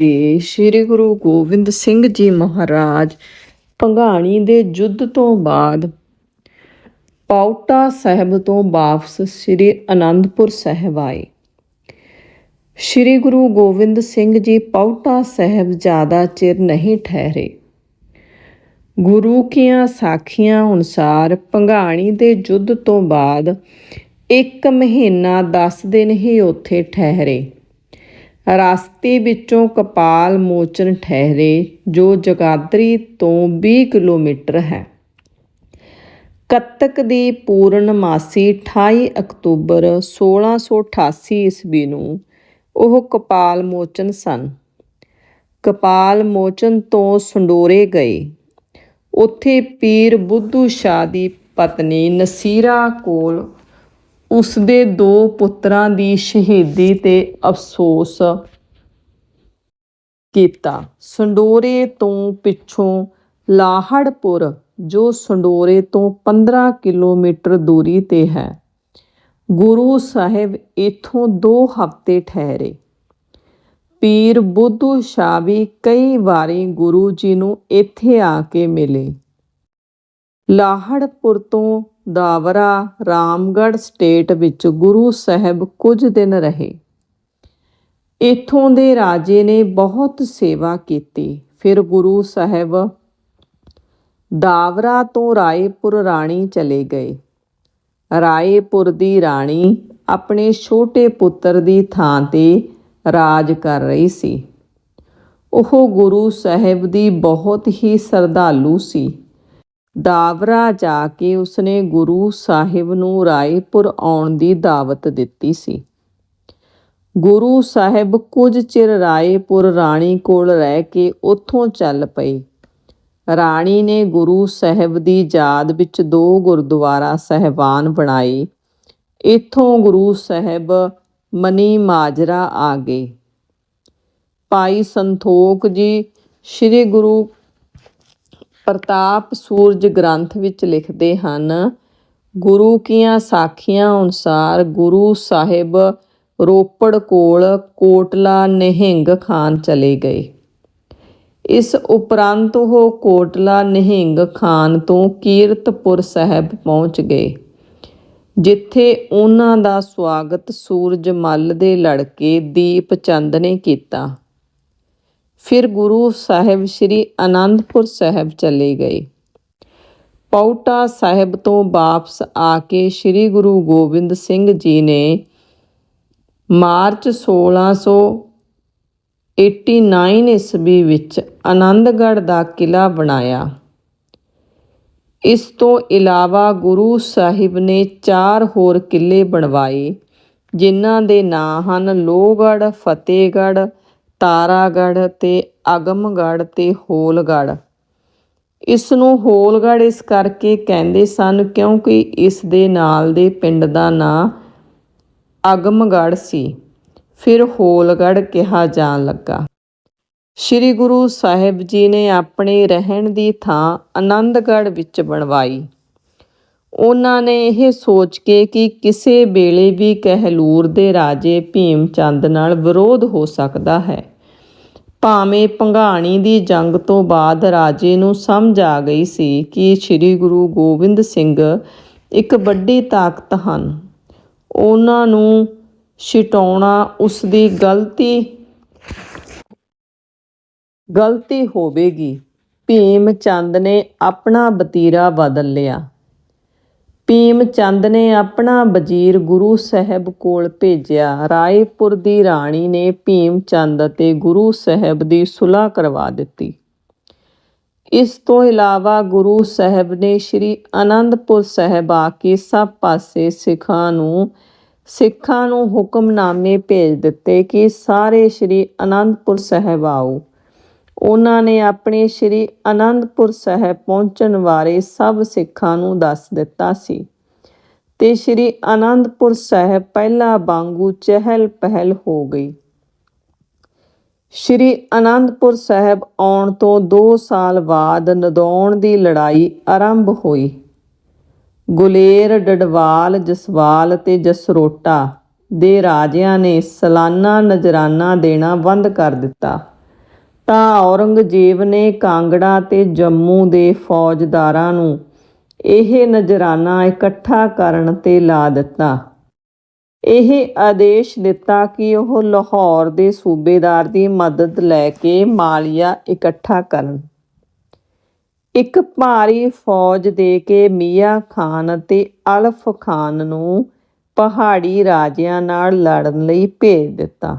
ਜੀ ਸ੍ਰੀ ਗੁਰੂ ਗੋਬਿੰਦ ਸਿੰਘ ਜੀ ਮਹਾਰਾਜ ਭੰਗਾਣੀ ਦੇ ਯੁੱਧ ਤੋਂ ਬਾਅਦ ਪਾਉਟਾ ਸਾਹਿਬ ਤੋਂ ਵਾਪਸ ਸ੍ਰੀ ਅਨੰਦਪੁਰ ਸਾਹਿਬ ਆਏ। ਸ੍ਰੀ ਗੁਰੂ ਗੋਬਿੰਦ ਸਿੰਘ ਜੀ ਪਾਉਟਾ ਸਾਹਿਬ ਜ਼ਿਆਦਾ ਚਿਰ ਨਹੀਂ ਠਹਿਰੇ। ਗੁਰੂ ਕੀਆਂ ਸਾਖੀਆਂ ਅਨੁਸਾਰ ਭੰਗਾਣੀ ਦੇ ਯੁੱਧ ਤੋਂ ਬਾਅਦ ਇੱਕ ਮਹੀਨਾ 10 ਦਿਨ ਹੀ ਉੱਥੇ ਠਹਿਰੇ। ਰਸਤੇ ਵਿੱਚੋਂ ਕਪਾਲ ਮੋਚਨ ਠਹਿਰੇ, ਜੋ ਜਗਾਦਰੀ ਤੋਂ 20 ਕਿਲੋਮੀਟਰ ਹੈ। ਕੱਤਕ ਦੀ ਪੂਰਨਮਾਸੀ 28 ਅਕਤੂਬਰ 1688 ਈਸਵੀ ਨੂੰ ਉਹ ਕਪਾਲ ਮੋਚਨ ਸਨ। ਕਪਾਲ ਮੋਚਨ ਤੋਂ ਸੰਡੋਰੇ ਗਏ। ਉੱਥੇ ਪੀਰ ਬੁੱਧੂ ਸ਼ਾਹ ਦੀ ਪਤਨੀ ਨਸੀਰਾ ਕੋਲ ਉਸ ਦੇ ਦੋ ਪੁੱਤਰਾਂ ਦੀ ਸ਼ਹੀਦੀ ਤੇ ਅਫਸੋਸ ਕੀਤਾ। ਸੰਡੋਰੇ ਤੋਂ ਪਿੱਛੋਂ ਲਾਹੜਪੁਰ, ਜੋ ਸੰਡੋਰੇ ਤੋਂ 15 ਕਿਲੋਮੀਟਰ ਦੂਰੀ ਤੇ ਹੈ, ਗੁਰੂ ਸਾਹਿਬ ਇਥੋਂ 2 ਹਫ਼ਤੇ ਠਹਿਰੇ। ਪੀਰ ਬੁੱਧੂ ਸ਼ਾਹ ਵੀ ਕਈ ਵਾਰੀ ਗੁਰੂ ਜੀ ਨੂੰ ਇੱਥੇ ਆ ਕੇ ਮਿਲੇ। ਲਾਹੜਪੁਰ ਤੋਂ ਦਾਵਰਾ, ਰਾਮਗੜ੍ਹ ਸਟੇਟ ਵਿੱਚ ਗੁਰੂ ਸਾਹਿਬ ਕੁਝ ਦਿਨ ਰਹੇ। ਇਥੋਂ ਦੇ ਰਾਜੇ ਨੇ ਬਹੁਤ ਸੇਵਾ ਕੀਤੀ। ਫਿਰ ਗੁਰੂ ਸਾਹਿਬ ਦਾਵਰਾ ਤੋਂ ਰਾਏਪੁਰ ਰਾਣੀ ਚਲੇ ਗਏ। ਰਾਏਪੁਰ ਦੀ ਰਾਣੀ ਆਪਣੇ ਛੋਟੇ ਪੁੱਤਰ ਦੀ ਥਾਂ ਤੇ ਰਾਜ ਕਰ ਰਹੀ ਸੀ। ਉਹ ਗੁਰੂ ਸਾਹਿਬ ਦੀ ਬਹੁਤ ਹੀ ਸਰਧਾਲੂ ਸੀ। ਦਾਵਰਾ ਜਾ ਕੇ ਉਸਨੇ ਗੁਰੂ ਸਾਹਿਬ ਨੂੰ ਰਾਏਪੁਰ ਆਉਣ ਦੀ ਦਾਵਤ ਦਿੱਤੀ ਸੀ। ਗੁਰੂ ਸਾਹਿਬ ਕੁਝ ਚਿਰ ਰਾਏਪੁਰ ਰਾਣੀ ਕੋਲ ਰਹਿ ਕੇ ਉੱਥੋਂ ਚੱਲ ਪਏ। ਰਾਣੀ ਨੇ ਗੁਰੂ ਸਾਹਿਬ ਦੀ ਯਾਦ ਵਿੱਚ ਦੋ ਗੁਰਦੁਆਰਾ ਸਹਿਬਾਨ ਬਣਾਏ। ਇੱਥੋਂ ਗੁਰੂ ਸਾਹਿਬ ਮਨੀ ਮਾਜਰਾ ਆ ਗਏ। ਭਾਈ ਸੰਤੋਖ ਜੀ, ਸ੍ਰੀ ਗੁਰੂ ਪ੍ਰਤਾਪ ਸੂਰਜ ਗ੍ਰੰਥ ਵਿੱਚ ਲਿਖਦੇ ਹਨ, ਗੁਰੂ ਕੀਆਂ ਸਾਖੀਆਂ ਅਨੁਸਾਰ ਗੁਰੂ ਸਾਹਿਬ ਰੋਪੜ ਕੋਲ ਕੋਟਲਾ ਨਿਹੰਗ ਖਾਨ ਚਲੇ ਗਏ। ਇਸ ਉਪਰੰਤ ਉਹ ਕੋਟਲਾ ਨਿਹੰਗ ਖਾਨ ਤੋਂ ਕੀਰਤਪੁਰ ਸਾਹਿਬ ਪਹੁੰਚ ਗਏ, ਜਿੱਥੇ ਉਹਨਾਂ ਦਾ ਸਵਾਗਤ ਸੂਰਜ ਮੱਲ ਦੇ ਲੜਕੇ ਦੀਪ ਚੰਦ ਨੇ ਕੀਤਾ। ਫਿਰ ਗੁਰੂ ਸਾਹਿਬ ਸ੍ਰੀ ਅਨੰਦਪੁਰ ਸਾਹਿਬ ਚਲੇ ਗਏ। ਪੌਟਾ ਸਾਹਿਬ ਤੋਂ ਵਾਪਸ ਆ ਕੇ ਸ੍ਰੀ ਗੁਰੂ ਗੋਬਿੰਦ ਸਿੰਘ ਜੀ ਨੇ ਮਾਰਚ 1689 ਈਸਵੀ ਵਿੱਚ ਆਨੰਦਗੜ੍ਹ ਦਾ ਕਿਲਾ ਬਣਾਇਆ। ਇਸ ਤੋਂ ਇਲਾਵਾ ਗੁਰੂ ਸਾਹਿਬ ਨੇ ਚਾਰ ਹੋਰ ਕਿਲੇ ਬਣਵਾਏ, ਜਿਨ੍ਹਾਂ ਦੇ ਨਾਂ ਹਨ ਲੋਹਗੜ੍ਹ, ਫਤਿਹਗੜ੍ਹ ਤਾਰਾਗੜ੍ਹ ਅਤੇ ਆਗਮਗੜ੍ਹ ਅਤੇ ਹੋਲਗੜ੍ਹ। ਇਸ ਨੂੰ ਹੋਲਗੜ੍ਹ ਇਸ ਕਰਕੇ ਕਹਿੰਦੇ ਸਨ ਕਿਉਂਕਿ ਇਸ ਦੇ ਨਾਲ ਦੇ ਪਿੰਡ ਦਾ ਨਾਂ ਅਗਮਗੜ੍ਹ ਸੀ। ਫਿਰ ਹੋਲਗੜ੍ਹ ਕਿਹਾ ਜਾਣ ਲੱਗਾ। ਸ੍ਰੀ ਗੁਰੂ ਸਾਹਿਬ ਜੀ ਨੇ ਆਪਣੇ ਰਹਿਣ ਦੀ ਥਾਂ ਆਨੰਦਗੜ੍ਹ ਵਿੱਚ ਬਣਵਾਈ। ਉਹਨਾਂ ਨੇ ਇਹ ਸੋਚ ਕੇ ਕਿ ਕਿਸੇ ਵੇਲੇ ਵੀ ਕਹਿਲੂਰ ਦੇ ਰਾਜੇ ਭੀਮ ਚੰਦ ਨਾਲ ਵਿਰੋਧ ਹੋ ਸਕਦਾ ਹੈ। ਭਾਵੇਂ ਭੰਗਾਣੀ ਦੀ ਜੰਗ ਤੋਂ ਬਾਅਦ ਰਾਜੇ ਨੂੰ ਸਮਝ ਆ ਗਈ ਸੀ ਕਿ ਸ੍ਰੀ ਗੁਰੂ ਗੋਬਿੰਦ ਸਿੰਘ ਇੱਕ ਵੱਡੀ ਤਾਕਤ ਹਨ। ਉਹਨਾਂ ਨੂੰ ਛਿਟਾਉਣਾ ਉਸ ਦੀ ਗਲਤੀ ਗਲਤੀ ਹੋਵੇਗੀ। ਭੀਮ ਚੰਦ ਨੇ ਆਪਣਾ ਬਤੀਰਾ ਬਦਲ ਲਿਆ। ਭੀਮ ਚੰਦ ਨੇ ਆਪਣਾ ਵਜ਼ੀਰ ਗੁਰੂ ਸਾਹਿਬ ਕੋਲ ਭੇਜਿਆ। ਰਾਏਪੁਰ ਦੀ ਰਾਣੀ ਨੇ ਭੀਮ ਚੰਦ ਅਤੇ ਗੁਰੂ ਸਾਹਿਬ ਦੀ ਸੁਲਾਹ ਕਰਵਾ ਦਿੱਤੀ। ਇਸ ਤੋਂ ਇਲਾਵਾ ਗੁਰੂ ਸਾਹਿਬ ਨੇ ਸ੍ਰੀ ਅਨੰਦਪੁਰ ਸਾਹਿਬ ਆ ਕੇ ਸਭ ਪਾਸੇ ਸਿੱਖਾਂ ਨੂੰ ਸਿੱਖਾਂ ਨੂੰ ਹੁਕਮਨਾਮੇ ਭੇਜ ਦਿੱਤੇ ਕਿ ਸਾਰੇ ਸ੍ਰੀ ਅਨੰਦਪੁਰ ਸਾਹਿਬ ਆਓ। ਉਹਨਾਂ ਨੇ ਆਪਣੇ ਸ੍ਰੀ ਅਨੰਦਪੁਰ ਸਾਹਿਬ ਪਹੁੰਚਣ ਬਾਰੇ ਸਭ ਸਿੱਖਾਂ ਨੂੰ ਦੱਸ ਦਿੱਤਾ ਸੀ। ਤੇ ਸ੍ਰੀ ਅਨੰਦਪੁਰ ਸਾਹਿਬ ਪਹਿਲਾ ਵਾਂਗੂ ਚਹਿਲ ਪਹਿਲ ਹੋ ਗਈ। ਸ੍ਰੀ ਅਨੰਦਪੁਰ ਸਾਹਿਬ ਆਉਣ ਤੋਂ 2 ਸਾਲ ਬਾਅਦ ਨਦੌਣ ਦੀ ਲੜਾਈ ਆਰੰਭ ਹੋਈ। ਗੁਲੇਰ, ਡਡਵਾਲ, ਜਸਵਾਲ ਤੇ ਜਸਰੋਟਾ ਦੇ ਰਾਜਿਆਂ ਨੇ ਸਾਲਾਨਾ ਨਜਰਾਨਾ ਦੇਣਾ ਬੰਦ ਕਰ ਦਿੱਤਾ। ਤਾਂ ਔਰੰਗਜ਼ੇਬ ਨੇ ਕਾਂਗੜਾ ਤੇ ਜੰਮੂ ਦੇ ਫੌਜਦਾਰਾਂ ਨੂੰ ਇਹ ਨਜ਼ਰਾਨਾ ਇਕੱਠਾ ਕਰਨ ਤੇ ਲਾ ਦਿੱਤਾ। ਇਹ ਆਦੇਸ਼ ਦਿੱਤਾ ਕਿ ਉਹ ਲਾਹੌਰ ਦੇ ਸੂਬੇਦਾਰ ਦੀ ਮਦਦ ਲੈ ਕੇ ਮਾਲੀਆ ਇਕੱਠਾ ਕਰਨ। ਇੱਕ ਭਾਰੀ ਫੌਜ ਦੇ ਕੇ ਮੀਆਂ ਖਾਨ ਅਤੇ ਅਲਫ ਖਾਨ ਨੂੰ ਪਹਾੜੀ ਰਾਜਿਆਂ ਨਾਲ ਲੜਨ ਲਈ ਭੇਜ ਦਿੱਤਾ।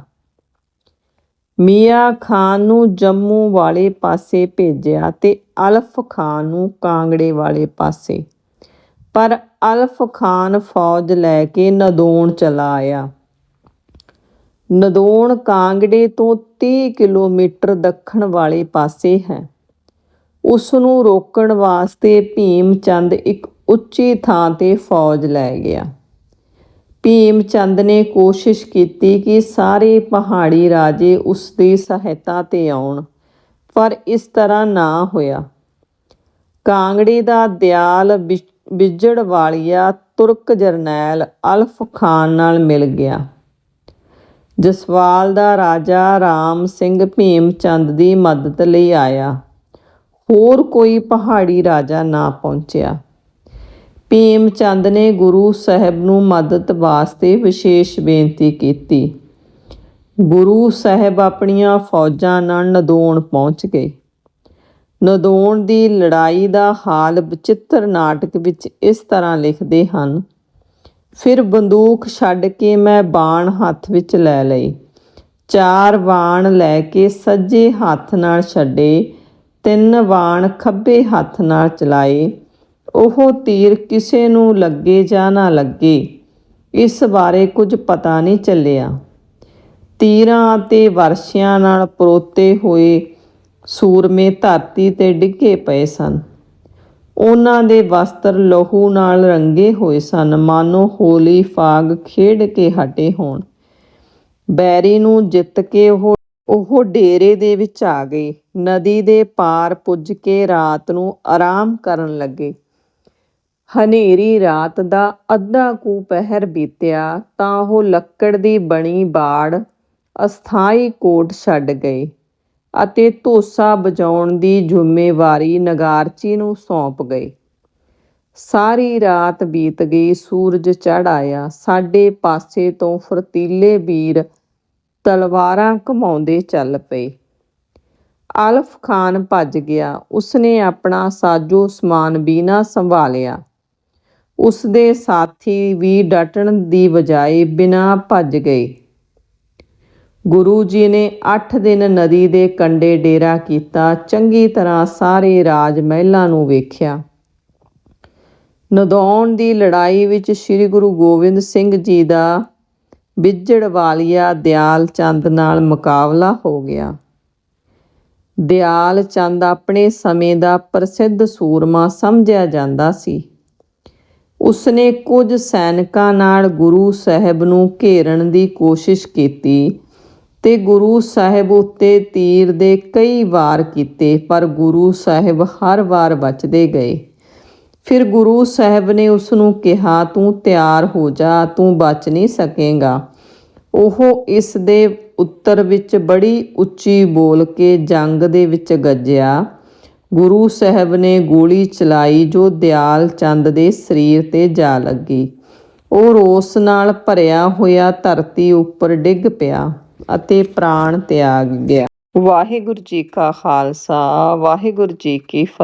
ਮੀਆਂ ਖਾਨ ਨੂੰ ਜੰਮੂ ਵਾਲੇ ਪਾਸੇ ਭੇਜਿਆ ਤੇ ਅਲਫ ਖਾਨ ਨੂੰ ਕਾਂਗੜੇ ਵਾਲੇ ਪਾਸੇ। ਪਰ ਅਲਫ ਖਾਨ ਫੌਜ ਲੈ ਕੇ ਨਦੌਣ ਚਲਾ ਆਇਆ। ਨਦੌਣ ਕਾਂਗੜੇ ਤੋਂ 30 ਕਿਲੋਮੀਟਰ ਦੱਖਣ ਵਾਲੇ ਪਾਸੇ ਹੈ। ਉਸ ਨੂੰ ਰੋਕਣ ਵਾਸਤੇ ਭੀਮ ਚੰਦ ਇੱਕ ਉੱਚੀ ਥਾਂ ਤੇ ਫੌਜ ਲੈ ਗਿਆ। ਭੀਮ ਚੰਦ ਨੇ ਕੋਸ਼ਿਸ਼ ਕੀਤੀ ਕਿ ਸਾਰੇ ਪਹਾੜੀ ਰਾਜੇ ਉਸ ਦੀ ਸਹਾਇਤਾ ਤੇ ਆਉਣ, ਪਰ ਇਸ ਤਰ੍ਹਾਂ ਨਾ ਹੋਇਆ। ਕਾਂਗੜੀ ਦਾ ਦਿਆਲ ਬਿ- ਬਿਜੜ ਵਾਲੀਆ ਤੁਰਕ ਜਰਨੈਲ ਅਲਫ ਖਾਨ ਨਾਲ ਮਿਲ ਗਿਆ। ਜਸਵਾਲ ਦਾ ਰਾਜਾ ਰਾਮ ਸਿੰਘ ਭੀਮ ਚੰਦ ਦੀ ਮਦਦ ਲਈ ਆਇਆ। ਹੋਰ ਕੋਈ ਪਹਾੜੀ ਰਾਜਾ ਨਾ ਪਹੁੰਚਿਆ। ਭੀਮ ਚੰਦ ਨੇ ਗੁਰੂ ਸਾਹਿਬ ਨੂੰ ਮਦਦ ਵਾਸਤੇ ਵਿਸ਼ੇਸ਼ ਬੇਨਤੀ ਕੀਤੀ। ਗੁਰੂ ਸਾਹਿਬ ਆਪਣੀਆਂ ਫੌਜਾਂ ਨਾਲ ਨਦੌਣ ਪਹੁੰਚ ਗਏ। ਨਦੌਣ ਦੀ ਲੜਾਈ ਦਾ ਹਾਲ ਬਚਿੱਤਰ ਨਾਟਕ ਵਿੱਚ ਇਸ ਤਰ੍ਹਾਂ ਲਿਖਦੇ ਹਨ, ਫਿਰ ਬੰਦੂਕ ਛੱਡ ਕੇ ਮੈਂ ਬਾਣ ਹੱਥ ਵਿੱਚ ਲੈ ਲਈ। ਚਾਰ ਬਾਣ ਲੈ ਕੇ ਸੱਜੇ ਹੱਥ ਨਾਲ ਛੱਡੇ, ਤਿੰਨ ਬਾਣ ਖੱਬੇ ਹੱਥ ਨਾਲ ਚਲਾਏ। ਉਹ ਤੀਰ ਕਿਸੇ ਨੂੰ ਲੱਗੇ ਜਾਂ ਨਾ ਲੱਗੇ, ਇਸ ਬਾਰੇ ਕੁਝ ਪਤਾ ਨਹੀਂ ਚੱਲਿਆ। ਤੀਰਾਂ ਅਤੇ ਵਰਸ਼ਿਆਂ ਨਾਲ ਪਰੋਤੇ ਹੋਏ ਸੂਰਮੇ ਧਰਤੀ ਤੇ ਡਿੱਗੇ ਪਏ ਸਨ। ਉਹਨਾਂ ਦੇ ਵਸਤਰ ਲਹੂ ਨਾਲ ਰੰਗੇ ਹੋਏ ਸਨ। ਮਾਨੋ ਹੋਲੀ ਫਾਗ ਖੇਡ ਕੇ ਹਟੇ ਹੋਣ। ਬੈਰੀ ਨੂੰ ਜਿੱਤ ਕੇ ਉਹ ਉਹ ਡੇਰੇ ਦੇ ਵਿੱਚ ਆ ਗਏ। ਨਦੀ ਦੇ ਪਾਰ ਪੁੱਜ ਕੇ ਰਾਤ ਨੂੰ ਆਰਾਮ ਕਰਨ ਲੱਗੇ। ਹਨੇਰੀ ਰਾਤ ਦਾ ਅੱਧਾ ਕੁ ਪਹਿਰ ਬੀਤਿਆ ਤਾਂ ਉਹ ਲੱਕੜ ਦੀ ਬਣੀ ਬਾੜ ਅਸਥਾਈ ਕੋਟ ਛੱਡ ਗਏ ਅਤੇ ਧੋਸਾ ਬਜਾਉਣ ਦੀ ਜ਼ਿੰਮੇਵਾਰੀ ਨਗਾਰਚੀ ਨੂੰ ਸੌਂਪ ਗਏ ਸਾਰੀ ਰਾਤ ਬੀਤ ਗਈ, ਸੂਰਜ ਚੜ ਆਇਆ, ਸਾਡੇ ਪਾਸੇ ਤੋਂ ਫਰਤੀਲੇ ਵੀਰ ਤਲਵਾਰਾਂ ਘਮਾਉਂਦੇ ਚੱਲ ਪਏ। ਅਲਫ ਖਾਨ ਭੱਜ ਗਿਆ, ਉਸਨੇ ਆਪਣਾ ਸਾਜੋ ਸਮਾਨ ਵੀ ਨਾ ਸੰਭਾਲਿਆ। ਉਸ ਦੇ ਸਾਥੀ ਵੀ ਡਟਣ ਦੀ ਬਜਾਏ ਬਿਨਾਂ ਭੱਜ ਗਏ। ਗੁਰੂ ਜੀ ਨੇ 8 ਦਿਨ ਨਦੀ ਦੇ ਕੰਢੇ ਡੇਰਾ ਕੀਤਾ, ਚੰਗੀ ਤਰ੍ਹਾਂ ਸਾਰੇ ਰਾਜ ਮਹਿਲਾਂ ਨੂੰ ਵੇਖਿਆ। ਨਦੌਣ ਦੀ ਲੜਾਈ ਵਿੱਚ ਸ੍ਰੀ ਗੁਰੂ ਗੋਬਿੰਦ ਸਿੰਘ ਜੀ ਦਾ ਬਿਜੜ ਵਾਲੀਆ ਦਿਆਲ ਚੰਦ ਨਾਲ ਮੁਕਾਬਲਾ ਹੋ ਗਿਆ। ਦਿਆਲ ਚੰਦ ਆਪਣੇ ਸਮੇਂ ਦਾ ਪ੍ਰਸਿੱਧ ਸੂਰਮਾ ਸਮਝਿਆ ਜਾਂਦਾ ਸੀ। ਉਸਨੇ ਕੁਝ ਸੈਨਿਕਾਂ ਨਾਲ ਗੁਰੂ ਸਾਹਿਬ ਨੂੰ ਘੇਰਨ ਦੀ ਕੋਸ਼ਿਸ਼ ਕੀਤੀ ਤੇ ਗੁਰੂ ਸਾਹਿਬ ਉੱਤੇ ਤੀਰ ਦੇ ਕਈ ਵਾਰ ਕੀਤੇ, ਪਰ ਗੁਰੂ ਸਾਹਿਬ ਹਰ ਵਾਰ ਬਚਦੇ ਗਏ। ਫਿਰ ਗੁਰੂ ਸਾਹਿਬ ਨੇ ਉਸ ਨੂੰ ਕਿਹਾ, ਤੂੰ ਤਿਆਰ ਹੋ ਜਾ, ਤੂੰ ਬਚ ਨਹੀਂ ਸਕੇਗਾ। ਉਹ ਇਸ ਦੇ ਉੱਤਰ ਵਿੱਚ ਬੜੀ ਉੱਚੀ ਬੋਲ ਕੇ ਜੰਗ ਦੇ ਵਿੱਚ ਗੱਜਿਆ। ਗੁਰੂ ਸਾਹਿਬ ਨੇ ਗੋਲੀ ਚਲਾਈ ਜੋ ਦਿਆਲ ਚੰਦ ਦੇ ਸਰੀਰ ਤੇ ਜਾ ਲੱਗੀ। ਉਹ ਰੋਸ ਨਾਲ ਭਰਿਆ ਹੋਇਆ ਧਰਤੀ ਉੱਪਰ ਡਿੱਗ ਪਿਆ ਅਤੇ ਪ੍ਰਾਣ ਤਿਆਗ ਗਿਆ। ਵਾਹਿਗੁਰੂ ਜੀ ਕਾ ਖਾਲਸਾ, ਵਾਹਿਗੁਰੂ ਜੀ ਕੀ ਫਤਿਹ।